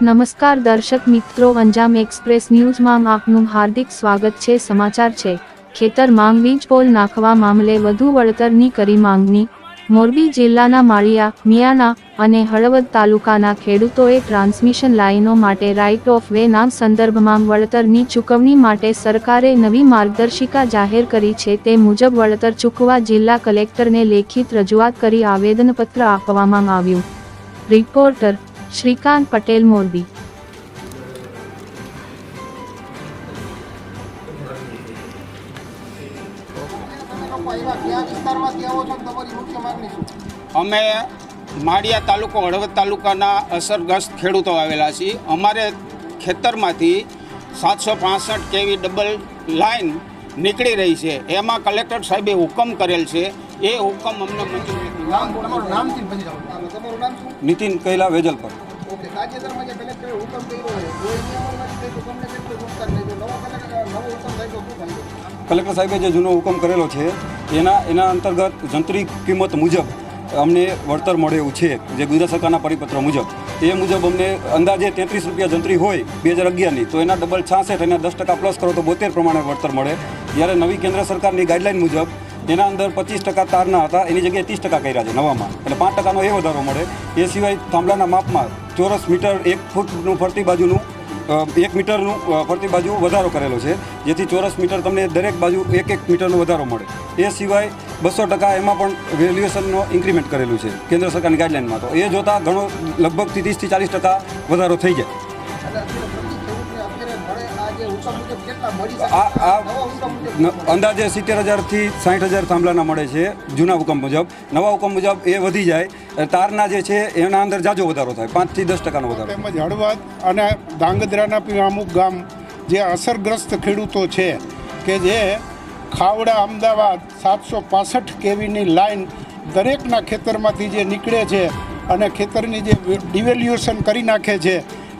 નમસ્કાર દર્શક મિત્રો, અંજામ એક્સપ્રેસ ન્યૂઝમાં આપનું હાર્દિક સ્વાગત છે. સમાચાર છે ખેતરમાં વીજ પોલ નાખવા મામલે વધુ વળતરની કરી માંગણી. મોરબી જિલ્લાના માળિયા, મિયાના અને હળવદ તાલુકાના ખેડૂતોએ ટ્રાન્સમિશન લાઇનો માટે રાઇટ ઓફ વે ના સંદર્ભમાં વળતરની ચૂકવણી માટે સરકારે નવી માર્ગદર્શિકા જાહેર કરી છે. તે મુજબ વળતર ચૂકવા જિલ્લા કલેક્ટરને લેખિત રજૂઆત કરી આવેદનપત્ર આપવામાં આવ્યું. રિપોર્ટર શ્રીકાંત પટેલ મોરબી. તમે લોકો એવા કયા વિસ્તારમાંથી આવો છો ને તમારી મુખ્ય માંગણી શું અમે માળિયા તાલુકો હળવદ તાલુકાના અસરગ્રસ્ત ખેડૂતો આવેલા છીએ. અમારે ખેતરમાંથી સાતસો પાસઠ કેવી ડબલ લાઈન નીકળી રહી છે. એમાં કલેક્ટર સાહેબે હુકમ કરેલ છે. એ હુકમ અમને મંજૂર નામ નામ તમારું નામ શું? નીતિન કૈલા વેજલ પર. ઓકે તાજેતરમાં જે કલેક્ટરે હુકમ કર્યો છે કોઈ નિયમન તો તમને કેટલું નુકસાન થયું. નવો કલેક્ટર નવો હુકમ થાય શું કલેક્ટર સાહેબે જે જૂનો હુકમ કરેલો છે એના એના અંતર્ગત જંત્રી કિંમત મુજબ અમને વળતર મળે એવું છે જે ગુજરાત સરકારના પરિપત્ર મુજબ. એ મુજબ અમને અંદાજે તેત્રીસ રૂપિયા જંત્રી હોય બે હજાર અગિયારની તો એના ડબલ છાસઠ એના દસ ટકા પ્લસ કરો તો બોતેર પ્રમાણે વળતર મળે. જ્યારે નવી કેન્દ્ર સરકારની ગાઈડલાઇન મુજબ એના અંદર પચીસ ટકા તારના હતા, એની જગ્યાએ ત્રીસ ટકા કર્યા છે નવામાં. એટલે પાંચ ટકાનો એ વધારો મળે. એ સિવાય થાંભલાના માપમાં ચોરસ મીટર એક ફૂટનું ફરતી બાજુનું એક મીટરનું ફરતી બાજુ વધારો કરેલો છે, જેથી ચોરસ મીટર તમને દરેક બાજુ એક એક મીટરનો વધારો મળે. એ સિવાય બસો ટકા એમાં પણ વેલ્યુએશનનો ઇન્ક્રીમેન્ટ કરેલું છે, કેન્દ્ર સરકારની ગાઈડલાઇનમાં તો એ જોતાં ઘણો લગભગ ત્રીસથી ચાલીસ ટકા વધારો થઈ જાય. અંદાજે સિત્તેર હજારથી સાઠ હજાર થાંભલાના મળે છે જૂના હુકમ મુજબ. નવા હુકમ મુજબ એ વધી જાય. તારના જે છે એના અંદર જાજો વધારો થાય. પાંચથી દસ ટકાનો વધારો. તેમજ હળવદ અને ધાંગધ્રાના અમુક ગામ જે અસરગ્રસ્ત ખેડૂતો છે કે જે ખાવડા અમદાવાદ સાતસો પાસઠ કેવીની લાઈન દરેકના ખેતરમાંથી જે નીકળે છે અને ખેતરની જે ડિવેલ્યુએશન કરી નાખે છે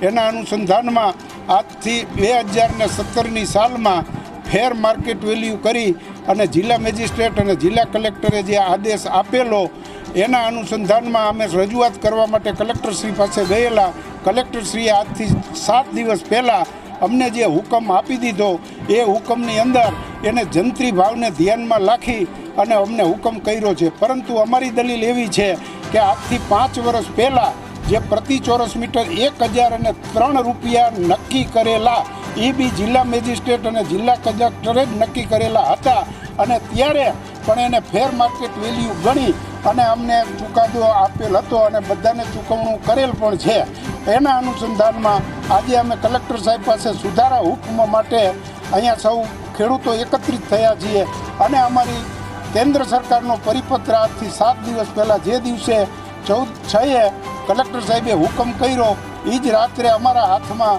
એના અનુસંધાનમાં આજથી બે હજાર ને સત્તરની સાલમાં ફેર માર્કેટ વેલ્યુ કરી અને જિલ્લા મેજિસ્ટ્રેટ અને જિલ્લા કલેક્ટરે જે આદેશ આપેલો, એના અનુસંધાનમાં અમે રજૂઆત કરવા માટે કલેક્ટરશ્રી પાસે ગયેલા. કલેક્ટરશ્રીએ આજથી સાત દિવસ પહેલાં અમને જે હુકમ આપી દીધો, એ હુકમની અંદર એને જંત્રી ભાવને ધ્યાનમાં રાખી અને અમને હુકમ કર્યો છે. પરંતુ અમારી દલીલ એવી છે કે આજથી પાંચ વર્ષ પહેલાં જે પ્રતિ ચોરસ મીટર એક હજાર અને ત્રણ રૂપિયા નક્કી કરેલા એ બી જિલ્લા મેજિસ્ટ્રેટ અને જિલ્લા કલેક્ટરે જ નક્કી કરેલા હતા. અને ત્યારે પણ એને ફેર માર્કેટ વેલ્યુ ગણી અને અમને ચુકાદો આપેલ હતો અને બધાને ચૂકવણું કરેલ પણ છે. એના અનુસંધાનમાં આજે અમે કલેક્ટર સાહેબ પાસે સુધારા હુકમ માટે અહીંયા સૌ ખેડૂતો એકત્રિત થયા છીએ અને અમારી કેન્દ્ર સરકારનો પરિપત્ર આજથી સાત દિવસ પહેલાં જે દિવસે ચૌદ છએ કલેક્ટર સાહેબે હુકમ કર્યો. એ જ રાત્રે અમારા હાથમાં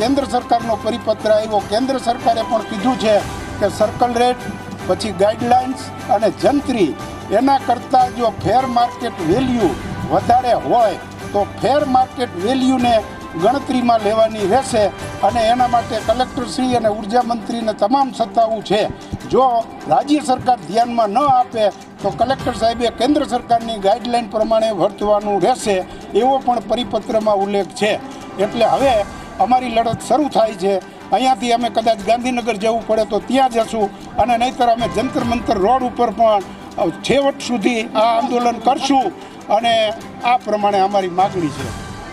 કેન્દ્ર સરકારનો પરિપત્ર આવ્યો. કેન્દ્ર સરકારે પણ કીધું છે કે સર્કલ રેટ પછી ગાઈડલાઇન્સ અને જંત્રી. એના કરતાં જો ફેર માર્કેટ વેલ્યુ વધારે હોય, તો ફેર માર્કેટ વેલ્યુને ગણતરીમાં લેવાની રહેશે અને એના માટે કલેક્ટરશ્રી અને ઊર્જા મંત્રીને તમામ સત્તાઓ છે. જો રાજ્ય સરકાર ધ્યાનમાં ન આપે, તો કલેક્ટર સાહેબે કેન્દ્ર સરકારની ગાઈડલાઈન પ્રમાણે વર્તવાનું રહેશે એવો પણ પરિપત્રમાં ઉલ્લેખ છે. એટલે હવે અમારી લડત શરૂ થાય છે. અહીંયાથી અમે કદાચ ગાંધીનગર જવું પડે તો ત્યાં જશું અને નહીંતર અમે જંતર મંતર રોડ ઉપર પણ છેવટ સુધી આ આંદોલન કરશું અને આ પ્રમાણે અમારી માગણી છે.